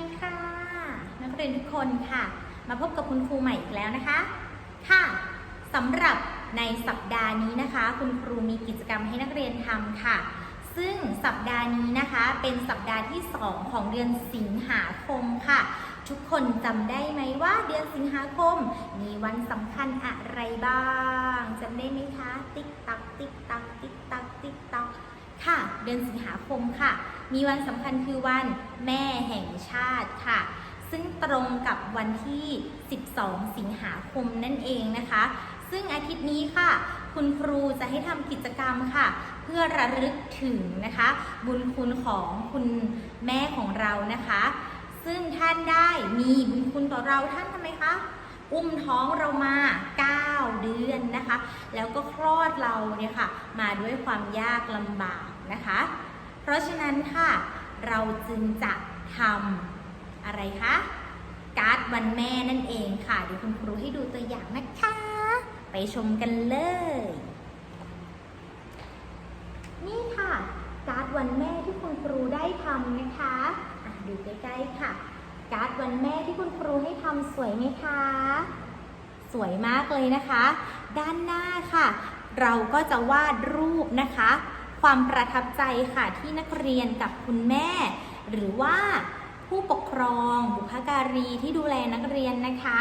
ดีค่ะ นักเรียนทุกคนค่ะ มาพบกับคุณครูใหม่อีกแล้วนะคะ ค่ะสำหรับในสัปดาห์นี้นะคะ คุณครูมีกิจกรรมให้นักเรียนทำค่ะ ซึ่งสัปดาห์นี้นะคะเป็นสัปดาห์ที่ 2 ของเดือนสิงหาคมค่ะ ทุกคนจำได้ไหมว่าเดือนสิงหาคม มีวันสำคัญอะไรบ้างจำได้ไหมคะ ติ๊กตัก เดือนสิงหาคมค่ะ มีวันสำคัญคือวันแม่แห่งชาติค่ะ ซึ่งตรงกับวันที่ 12 สิงหาคมนั่นเองนะคะ ซึ่งอาทิตย์นี้ค่ะ คุณครูจะให้ทำกิจกรรมค่ะ เพื่อระลึกถึงนะคะ บุญคุณของคุณแม่ของเรานะคะ ซึ่งท่านได้มีบุญคุณต่อเราท่านทำไมคะอุ้มท้องเรามา 9 เดือนนะคะ แล้วก็คลอดเราเนี่ยค่ะ มาด้วยความยากลำบาก นะคะ เพราะฉะนั้นค่ะ เราจึงจะทำอะไรคะ การ์ดวันแม่นั่นเองค่ะ เดี๋ยวคุณครูให้ดูตัวอย่างนะคะ ไปชมกันเลย นี่ค่ะ การ์ดวันแม่ที่คุณครูได้ทำนะคะะดูใกล้ๆค่ะ การ์ดวันแม่ที่คุณครูให้ทำสวยไหมคะสวยมากเลยนะคะ ด้านหน้าค่ะ เราก็จะวาดรูปนะคะ ความประทับใจค่ะที่นักเรียนกับคุณแม่ หรือว่าผู้ปกครองบุพการีที่ดูแลนักเรียนนะคะ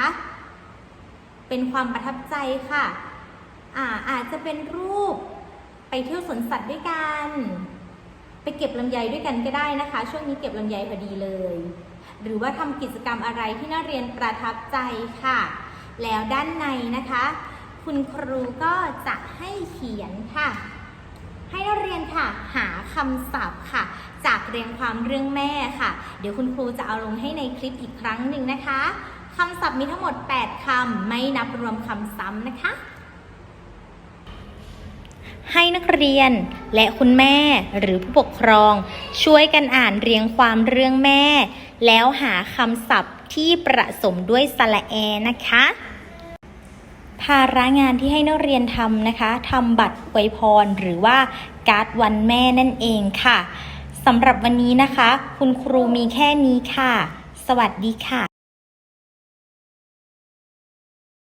เป็นความประทับใจค่ะอาอาจจะเป็นรูปไปเที่ยวสวนสัตว์ด้วยกัน ไปเก็บลำไยด้วยกันก็ได้นะคะ ช่วงนี้เก็บลำไยพอดีเลย หรือว่าทำกิจกรรมอะไรที่นักเรียนประทับใจค่ะ แล้วด้านในนะคะ คุณครูก็จะให้เขียนค่ะ ให้นักเรียนค่ะหาคำศัพท์ค่ะ จากเรียงความเรื่องแม่ค่ะ เดี๋ยวคุณครูจะเอาลงให้ในคลิปอีกครั้งหนึ่งนะคะคำศัพท์มีทั้งหมด 8 คำ ไม่นับรวมคำซ้ำนะคะ ให้นักเรียนและคุณแม่หรือผู้ปกครอง ช่วยกันอ่านเรียงความเรื่องแม่ แล้วหาคำศัพท์ที่ประสมด้วยสระแอนะคะ ภาระงานที่ให้นักเรียนทำนะคะทำบัตรอวยพรหรือว่า การ์ดวันแม่นั่นเองค่ะสำหรับวันนี้นะคะ คุณครูมีแค่นี้ค่ะ สวัสดีค่ะ